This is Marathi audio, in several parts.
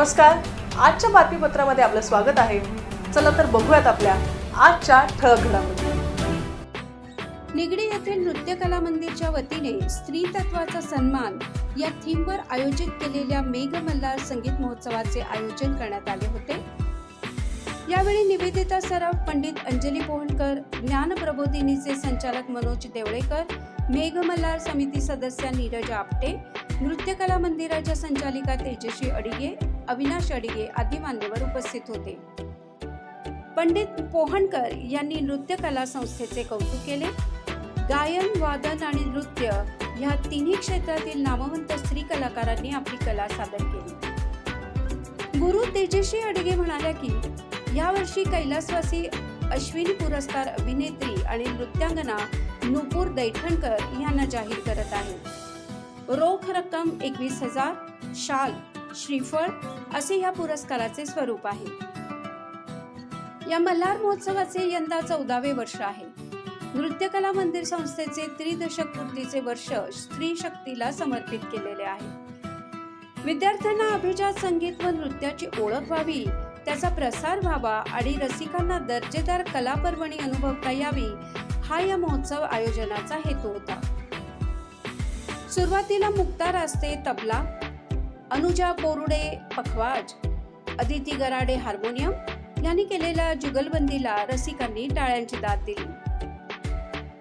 नमस्कार. आजच्या बातमीपत्रामध्ये आपलं स्वागत आहे. चला तर बघूयात आपल्या आजच्या ठळक घडामोडी. निगडी येथील नृत्यकला मंदिरच्या वतीने स्त्री तत्वाचा सन्मान या थीमवर आयोजित केलेल्या मेघ मल्हार संगीत महोत्सवाचे आयोजन करण्यात आले होते. यावेळी निवेदिता सराफ पंडित अंजली पोहनकर ज्ञान प्रबोधिनीचे संचालक मनोज देवळेकर मेघ मल्हार समिती सदस्य नीरज आपटे नृत्यकला मंदिराच्या संचालिका तेजस्वी अडिगे अविनाश अडिगे आदी मान्यवर उपस्थित होते. पंडित पोहणकर यांनी नृत्य कला संस्थेचे कौतुक केले. गायन वादन आणि नृत्य ह्या तिन्ही क्षेत्रातील नामवंत स्त्री कलाकारांनी आपली कला सादर केली. गुरु तेजस्वी अडगे म्हणाल्या की यावर्षी कैलासवासी अश्विनी पुरस्कार अभिनेत्री आणि नृत्यांगना नुपूर दैठणकर यांना जाहीर करत आहे. रोख रक्कम एकवीस हजार शाल श्रीफळ असे या पुरस्काराचे स्वरूप आहे. या मल्हार महोत्सवाचे यंदा चौदावे वर्ष आहे. नृत्यकला मंदिर संस्थेचे त्रिदशक पूर्तीचे वर्ष स्त्री शक्तीला समर्पित केलेले आहे. विद्यार्थ्यांना अभिजात संगीत व नृत्याची ओळख व्हावी त्याचा प्रसार व्हावा आणि रसिकांना दर्जेदार कला पर्वणी अनुभवता यावी हा या महोत्सव आयोजनाचा हेतू होता. सुरुवातीला मुक्ता रास्ते तबला अनुजा कोरुडे पखवाज अदिती गराडे हार्मोनियम यांनी केलेल्या जुगलबंदीला रसिकांनी टाळ्यांची दाद दिली.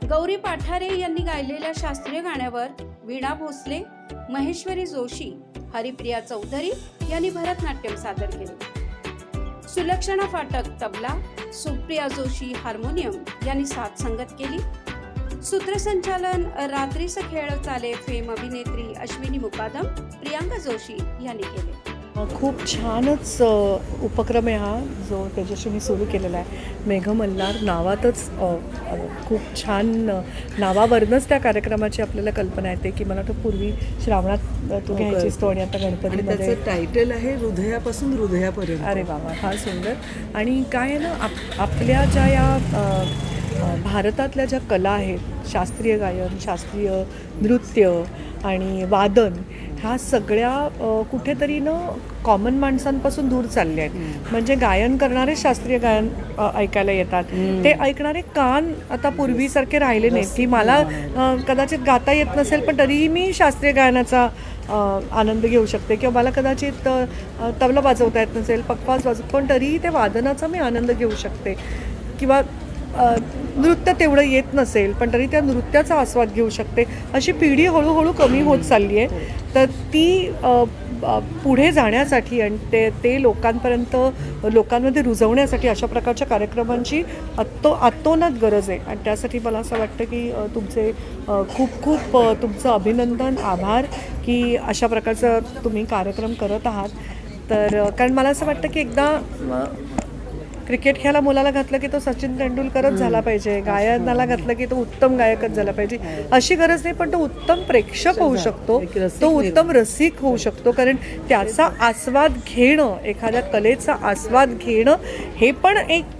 गौरी पाठारे यांनी गायलेल्या शास्त्रीय गाण्यावर वीणा भोसले महेश्वरी जोशी हरिप्रिया चौधरी यांनी भरतनाट्यम सादर केले. सुलक्षणा फाटक तबला सुप्रिया जोशी हार्मोनियम यांनी साथ संगत केली. सूत्रसंचालन रात्रीस खेळ चाले फेम अभिनेत्री अश्विनी मुकादम प्रियांका जोशी यांनी केले. खूप छानच उपक्रम आहे हा जो तेजस्वीनी सुरू केलेला आहे. मेघमल्हार नावातच अ, अ, खूप छान नावावरनंच त्या कार्यक्रमाची आपल्याला कल्पना येते की मला वाटतं पूर्वी श्रावणात तू हो, घ्यायचीस तो आणि आता त्याचं टायटल आहे हृदयापासून हृदयापर्यंत. अरे बाबा फार सुंदर. आणि काय आहे ना आप आपल्या ज्या या भारतातल्या ज्या कला आहेत शास्त्रीय गायन शास्त्रीय नृत्य आणि वादन ह्या सगळ्या कुठेतरी ना कॉमन माणसांपासून दूर चालल्या आहेत. म्हणजे गायन करणारे शास्त्रीय गायन ऐकायला येतात. ते ऐकणारे कान आता पूर्वीसारखे राहिले नाहीत. की मला कदाचित गाता येत नसेल पण तरीही मी शास्त्रीय गायनाचा आनंद घेऊ शकते किंवा मला कदाचित तबला वाजवता येत नसेल पक्वाज वाजव पण तरीही ते वादनाचा मी आनंद घेऊ शकते. किंवा नृत्य तेवढं येत नसेल पण तरी त्या नृत्याचा आस्वाद घेऊ शकते. अशी पिढी हळूहळू कमी होत चालली आहे. तर ती पुढे जाण्यासाठी आणि ते ते लोकांपर्यंत लोकांमध्ये रुजवण्यासाठी अशा प्रकारच्या कार्यक्रमांची अत्तो आत्तोनात गरज आहे. आणि त्यासाठी मला असं वाटतं की तुमचे खूप खूप तुमचं अभिनंदन आभार की अशा प्रकारचं तुम्ही कार्यक्रम करत आहात. तर कारण मला असं वाटतं की एकदा क्रिकेट खेळायला मुलाला घातलं की तो सचिन तेंडुलकरच झाला पाहिजे गायनाला घातलं की तो उत्तम गायकच झाला पाहिजे. अशी गरज नाही पण तो उत्तम प्रेक्षक होऊ शकतो. तो उत्तम रसिक होऊ शकतो कारण त्याचा आस्वाद घेणं एखाद्या कलेचा आस्वाद घेणं हे पण एक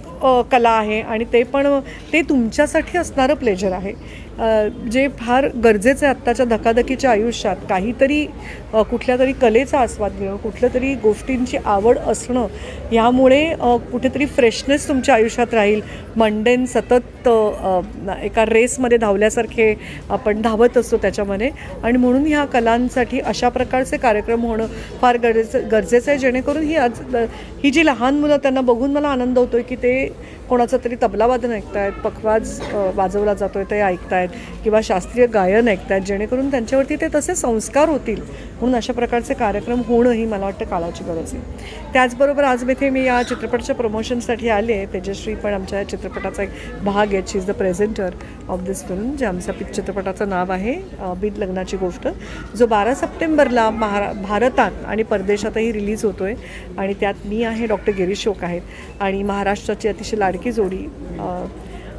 कला आहे आणि ते पण ते तुमच्यासाठी असणारं प्लेजर आहे. जे फार गरजेचं आहे आत्ताच्या धकाधकीच्या आयुष्यात काहीतरी कुठल्या तरी कलेचा आस्वाद घेणं कुठल्या तरी गोष्टींची आवड असणं ह्यामुळे कुठेतरी फ्रेशनेस तुमच्या आयुष्यात राहील. मंडेन सतत एका रेसमध्ये धावल्यासारखे आपण धावत असतो त्याच्यामध्ये. आणि म्हणून ह्या कलांसाठी अशा प्रकारचे कार्यक्रम होणं फार गरजेचं गरजेचं आहे जेणेकरून ही आज ही जी लहान मुलं त्यांना बघून मला आनंद होतो आहे की ते कोणाचं तरी तबलावादन ऐकतायत पखवाज वाजवला जातो आहे ते ऐकतायत. किंवा शास्त्रीय गायन ऐकतायत जेणेकरून त्यांच्यावरती ते तसे संस्कार होतील म्हणून अशा प्रकारचे कार्यक्रम होणं ही मला वाटतं काळाची गरज आहे. त्याचबरोबर आज इथे मी या चित्रपटाच्या प्रमोशनसाठी आले तेजश्री पण आमच्या या चित्रपटाचा एक भाग आहे she is the presenter of this film जे आमच्या पिक चित्रपटाचं नाव आहे बीद लग्नाची गोष्ट. जो बारा सप्टेंबरला महारा भारतात आणि परदेशातही रिलीज होतो आहे आणि त्यात मी आहे डॉक्टर गिरीश शोक आहेत. आणि महाराष्ट्राची अतिशय लाडकी जोडी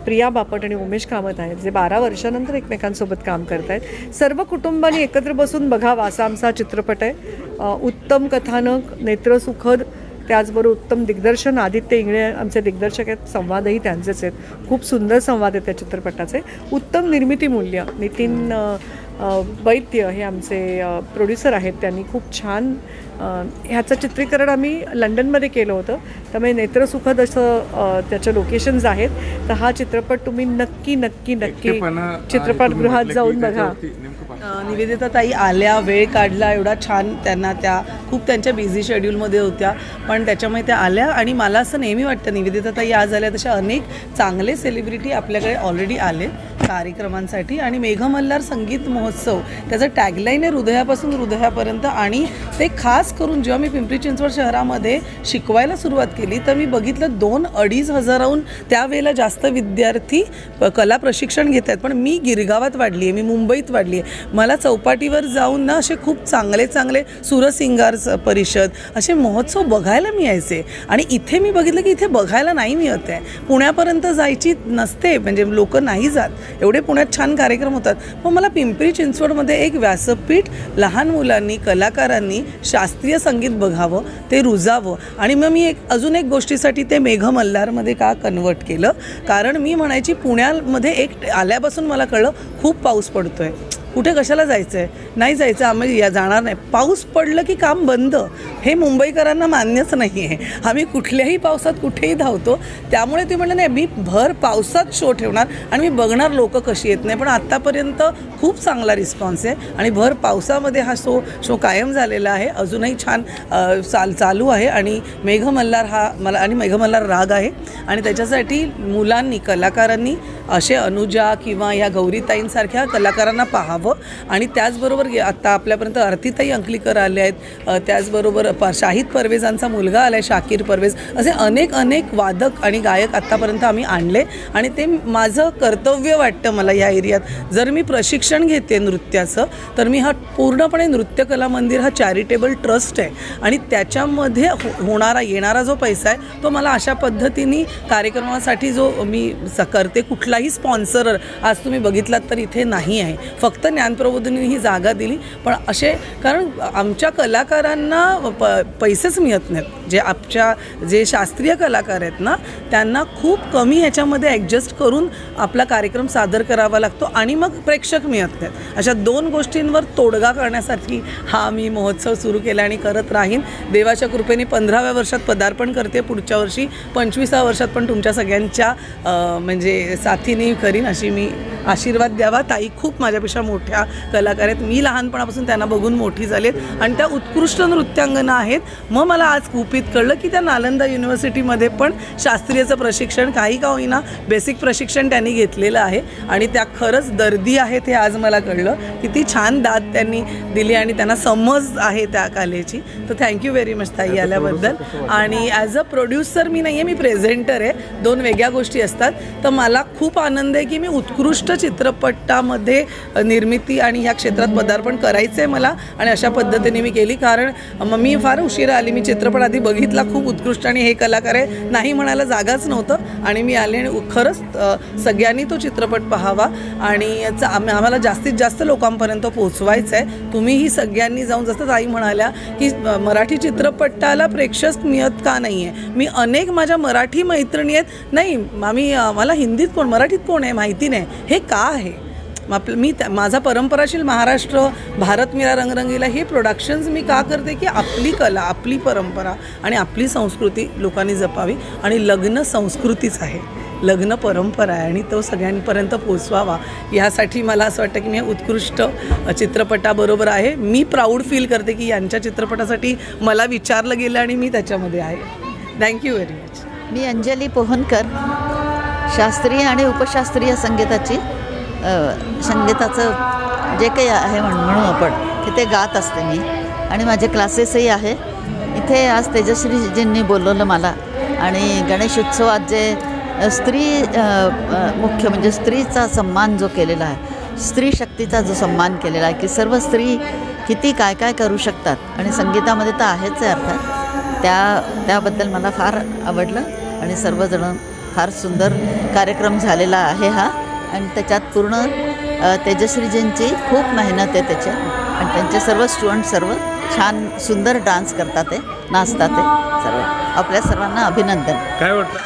प्रिया बापट आणि उमेश कामत आहेत जे बारा वर्षानंतर एकमेकांसोबत काम करत आहेत सर्व कुटुंबांनी एकत्र बसून बघावा असा आमचा चित्रपट आहे. उत्तम कथानक नेत्रसुखद त्याचबरोबर उत्तम दिग्दर्शन आदित्य इंगळे आमचे दिग्दर्शक आहेत संवादही त्यांचेच आहेत. खूप सुंदर संवाद आहेत त्या चित्रपटाचे. उत्तम निर्मिती मूल्य नितीन वैद्य हे आमचे प्रोड्युसर आहेत. त्यांनी खूप छान ह्याचं चित्रीकरण आम्ही लंडनमध्ये केलं होतं. त्यामुळे नेत्रसुखद असं त्याच्या लोकेशन्स आहेत. तर हा चित्रपट तुम्ही नक्की नक्की नक्की चित्रपटगृहात जाऊन बघा. निवेदिता ताई आल्या वेळ काढला एवढा छान त्यांना त्या खूप त्यांच्या बिझी शेड्यूलमध्ये होत्या. पण त्याच्यामुळे त्या आल्या आणि मला असं नेहमी वाटतं निवेदिता ताई आज आल्या तशा अनेक चांगले सेलिब्रिटी आपल्याकडे ऑलरेडी आले कार्यक्रमांसाठी. आणि मेघमल्हार संगीत महोत्सव त्याचं टॅगलाईन आहे हृदयापासून हृदयापर्यंत आणि ते खास करून जेव्हा मी पिंपरी चिंचवड शहरामध्ये शिकवायला सुरुवात केली तर मी बघितलं दोन अडीच हजाराहून त्यावेळेला जास्त विद्यार्थी कला प्रशिक्षण घेत आहेत. पण मी गिरगावात वाढली आहे मी मुंबईत वाढली आहे. मला चौपाटीवर जाऊन ना असे खूप चांगले चांगले सुरसिंगार परिषद असे महोत्सव बघायला मिळायचे. आणि इथे मी बघितलं की इथे बघायला नाही मिळत आहे. पुण्यापर्यंत जायची नसते म्हणजे लोक नाही जात. एवढे पुण्यात छान कार्यक्रम होतात. मग मला पिंपरी चिंचवडमध्ये एक व्यासपीठ लहान मुलांनी कलाकारांनी शास्त्रीय संगीत बघावं ते रुजावं. आणि मग मी एक अजून एक गोष्टीसाठी ते मेघ मल्हारमध्ये का कन्वर्ट केलं? कारण मी म्हणायची पुण्यामध्ये एक आल्यापासून मला कळलं खूप पाऊस पडतो आहे कुठे कशाला जायचं आहे नाही जायचं आम्ही या जाणार नाही. पाऊस पडलं की काम बंद. हे मुंबईकरांना मान्यच नाही आहे आम्ही कुठल्याही पावसात कुठेही धावतो. त्यामुळे ते म्हणलं नाही मी भर पावसात शो ठेवणार आणि मी बघणार लोक कशी येत नाही. पण आत्तापर्यंत खूप चांगला रिस्पॉन्स आहे. आणि भर पावसामध्ये हा शो शो कायम झालेला आहे. अजूनही छान चाल चालू आहे. आणि मेघमल्हार हा मला आणि मेघमल्हार राग आहे. आणि त्याच्यासाठी मुलांनी कलाकारांनी असे अनुजा किंवा ह्या गौरीताईंसारख्या कलाकारांना पाहावं. आणि त्याचबरोबर गे- आत्ता आपल्यापर्यंत आरतीताई अंकलीकर आले आहेत. त्याचबरोबर प शाहिद परवेजांचा मुलगा आला आहे शाकीर परवेज. असे अनेक अनेक वादक आणि गायक आत्तापर्यंत आम्ही आणले. आणि ते माझं कर्तव्य वाटतं मला या एरियात. जर मी प्रशिक्षण घेते नृत्याचं तर मी हा पूर्णपणे नृत्यकला मंदिर हा चॅरिटेबल ट्रस्ट आहे. आणि त्याच्यामध्ये हो होणारा येणारा जो पैसा आहे तो मला अशा पद्धतीने कार्यक्रमासाठी जो मी स करते कुठलाही स्पॉन्सर आज तुम्ही बघितलात तर इथे नाही आहे. फक्त ज्ञानप्रबोधिनी ही जागा दिली. पण असे कारण आमच्या कलाकारांना प पैसेच मिळत नाहीत. जे आमच्या जे शास्त्रीय कलाकार आहेत ना त्यांना खूप कमी ह्याच्यामध्ये ॲडजस्ट करून आपला कार्यक्रम सादर करावा लागतो आणि मग प्रेक्षक मिळत नाहीत. अशा दोन गोष्टींवर तोडगा करण्यासाठी हा मी महोत्सव सुरू केला आणि करत राहीन. देवाच्या कृपेने पंधराव्या वर्षात पदार्पण करते. पुढच्या वर्षी पंचवीसाव्या वर्षात पण तुमच्या सगळ्यांच्या म्हणजे सात साथीने करीन अशी मी आशीर्वाद द्यावा. ताई खूप माझ्यापेक्षा मोठ्या कलाकार आहेत. मी लहानपणापासून त्यांना बघून मोठी झालेत आणि त्या उत्कृष्ट नृत्यांगना आहेत. मग मला आज कुपित कळलं की त्या नालंदा युनिव्हर्सिटीमध्ये पण शास्त्रीयचं प्रशिक्षण काही का होईना बेसिक प्रशिक्षण त्यांनी घेतलेलं आहे. आणि त्या खरंच दर्दी आहेत हे आज मला कळलं. किती छान दाद त्यांनी दिली आणि त्यांना समज आहे त्या कलेची. तर थँक्यू व्हेरी मच ताई आल्याबद्दल. आणि ॲज अ प्रोड्युसर मी नाही आहे मी प्रेझेंटर आहे. दोन वेगळ्या गोष्टी असतात. तर मला खूप खूप आनंद आहे की मी उत्कृष्ट चित्रपटामध्ये निर्मिती आणि ह्या क्षेत्रात पदार्पण करायचं आहे मला आणि अशा पद्धतीने मी केली. कारण मग मी फार उशिरा आली. मी चित्रपट आधी बघितला खूप उत्कृष्ट आणि हे कलाकार आहे. नाही म्हणायला जागाच नव्हतं आणि मी आले आणि खरंच सगळ्यांनी तो चित्रपट पाहावा आणि चा आम्हाला जास्तीत जास्त लोकांपर्यंत पोहोचवायचं आहे. तुम्हीही सगळ्यांनी जाऊन जसं ताई म्हणाल्या की मराठी चित्रपटाला प्रेक्षक मिळत का नाही आहे मी अनेक माझ्या मराठी मैत्रिणी आहेत. नाही आम्ही मला हिंदीत कोण मराठीत कोण आहे? माहिती नाही. हे का आहे? मग आपलं मी त्या माझा परंपराशील महाराष्ट्र भारत मिरा रंगरंगीला हे प्रोडक्शन्स मी का करते? की आपली कला आपली परंपरा आणि आपली संस्कृती लोकांनी जपावी आणि लग्न संस्कृतीच आहे. लग्न परंपरा आहे आणि तो सगळ्यांपर्यंत पोचवावा यासाठी मला असं वाटतं की मी उत्कृष्ट चित्रपटाबरोबर आहे. मी प्राऊड फील करते की यांच्या चित्रपटासाठी मला विचारलं गेलं आणि मी त्याच्यामध्ये आहे. थँक्यू व्हेरी मच मी अंजली पोहनकर. शास्त्रीय आणि उपशास्त्रीय संगीताची संगीताचं जे काही आहे म्हण म्हणू आपण की ते गात असते मी. आणि माझे क्लासेसही आहे. इथे आज तेजश्रीजींनी बोलवलं मला. आणि गणेश उत्सवात जे स्त्री मुख्य म्हणजे स्त्रीचा सन्मान जो केलेला आहे स्त्री शक्तीचा जो सन्मान केलेला आहे की सर्व स्त्री किती काय काय करू शकतात. आणि संगीतामध्ये तर आहेच आहे अर्थात. त्या त्याबद्दल मला फार आवडलं. आणि सर्वजण फार सुंदर कार्यक्रम झालेला आहे हा. आणि त्याच्यात पूर्ण तेजश्रीजींची खूप मेहनत आहे त्याच्या आणि त्यांचे सर्व स्टुडंट सर्व छान सुंदर डान्स करतात ते नाचतात ते सर्व. आपल्या सर्वांना अभिनंदन. काय वाटतं?